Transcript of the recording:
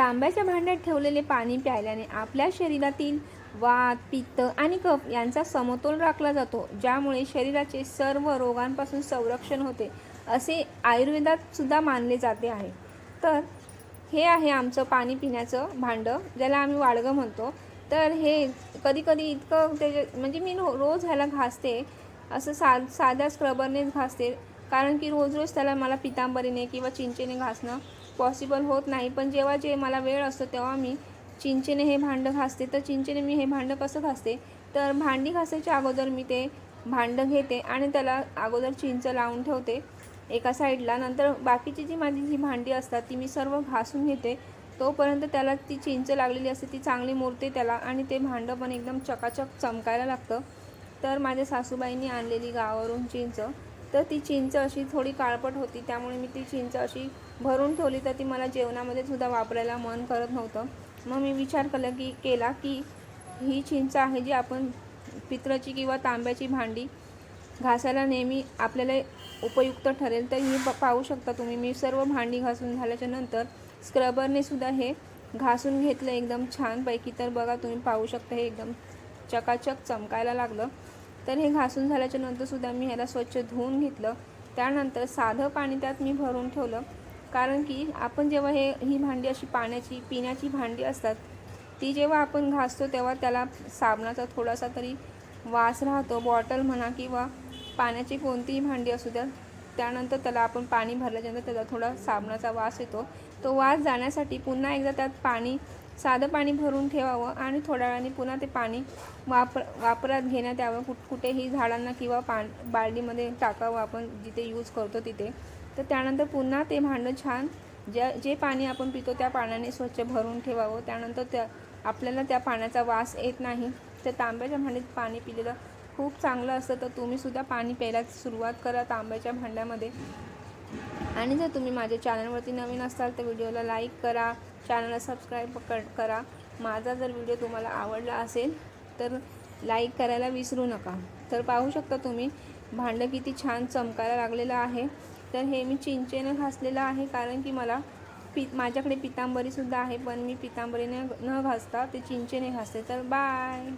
तांब्याच्या भांड्यात ठेवलेले पाणी प्यायल्याने आपल्या शरीरातील वात पित्त आणि कफ यांचा समतोल राखला जातो ज्यामुळे शरीराचे सर्व रोगांपासून संरक्षण होते असे आयुर्वेदात सुद्धा मानले जाते आहे. तर हे आहे आमचं पाणी पिण्याचं भांडं ज्याला आम्ही वाडगं म्हणतो. तर हे कधी कधी इतकं त्याचे म्हणजे मी रोज ह्याला घासते असं सा साध्या स्क्रबरनेच घासते कारण की रोज रोज त्याला मला पितांबरीने किंवा चिंचेने घासणं पॉसिबल होत नाही. पण जेव्हा जे मला वेळ असतो तेव्हा मी चिंचेने हे भांडं घासते. तर चिंचेने मी हे भांडं कसं घासते? तर भांडी घासायच्या अगोदर मी ते भांडं घेते आणि त्याला अगोदर चिंच लावून ठेवते एका साईडला. नंतर बाकीची जी माझी जी भांडी असतात ती मी सर्व घासून घेते. तोपर्यंत त्याला ती चिंच लागलेली असते ती चांगली मुरते त्याला आणि ते भांडं पण एकदम चकाचक चमकायला लागतं. तर माझ्या सासूबाईंनी आणलेली गावावरून चिंच तर ती चिंच अशी थोडी काळपट होती त्यामुळे मी ती चिंच अशी भरून ठेवली तर ती मला जेवणामध्ये सुद्धा वापरायला मन करत नव्हतं. मग मी विचार केला की केला की ही चिंच आहे जी आपण पित्राची किंवा तांब्याची भांडी घासायला नेहमी आपल्याला उपयुक्त ठरेल. तर ही प- पाहू शकता तुम्ही मी सर्व भांडी घासून झाल्याच्यानंतर स्क्रबरने सुद्धा हे घासून घेतलं एकदम छानपैकी. तर बघा तुम्ही पाहू शकता हे एकदम चकाचक चमकायला लागलं. तर हे घासून झाल्याच्यानंतर सुद्धा मी ह्याला स्वच्छ धुवून घेतलं. त्यानंतर साधं पाणी त्यात मी भरून ठेवलं. कारण की आपण जेव्हा हे ही भांडी अशी पाण्याची पिण्याची भांडी असतात ती जेव्हा आपण घासतो तेव्हा त्याला साबणाचा थोडासा तरी वास राहतो. बॉटल म्हणा किंवा पाण्याची कोणतीही भांडी असू द्या त्यानंतर त्याला आपण पाणी भरल्याच्यानंतर त्याचा थोडा साबणाचा वास येतो. तो वास जाण्यासाठी पुन्हा एकदा त्यात पाणी साधं पाणी भरून ठेवावं आणि थोड्या वेळाने पुन्हा ते पाणी वापर वापरात घेण्यात यावं. कुठ कुठेही झाडांना किंवा पा बाल्डीमध्ये टाकावं आपण जिथे यूज करतो तिथे. तर त्यानंतर पुन्हा ते भांडं छान ज्या जे पाणी आपण पितो त्या पाण्याने स्वच्छ भरून ठेवावं. त्यानंतर त्या आपल्याला त्या पाण्याचा वास येत नाही. तर तांब्याच्या भांड्यात पाणी पिलेलं खूप चांगलं असतं. तर तुम्हीसुद्धा पाणी प्यायला सुरुवात करा तांब्याच्या भांड्यामध्ये. आणि जर तुम्ही माझ्या चॅनलवरती नवीन असाल तर व्हिडिओला लाईक करा. चॅनलला सबस्क्राईब कर करा. माझा जर व्हिडिओ तुम्हाला आवडला असेल तर लाईक करायला विसरू नका. तर पाहू शकता तुम्ही भांडं किती छान चमकायला लागलेलं आहे. तर हे मी चिंचेने घासलेलं आहे कारण की मला पि माझ्याकडे पितांबरीसुद्धा आहे पण मी पितांबरीने न घासता ते चिंचेने घासते. तर बाय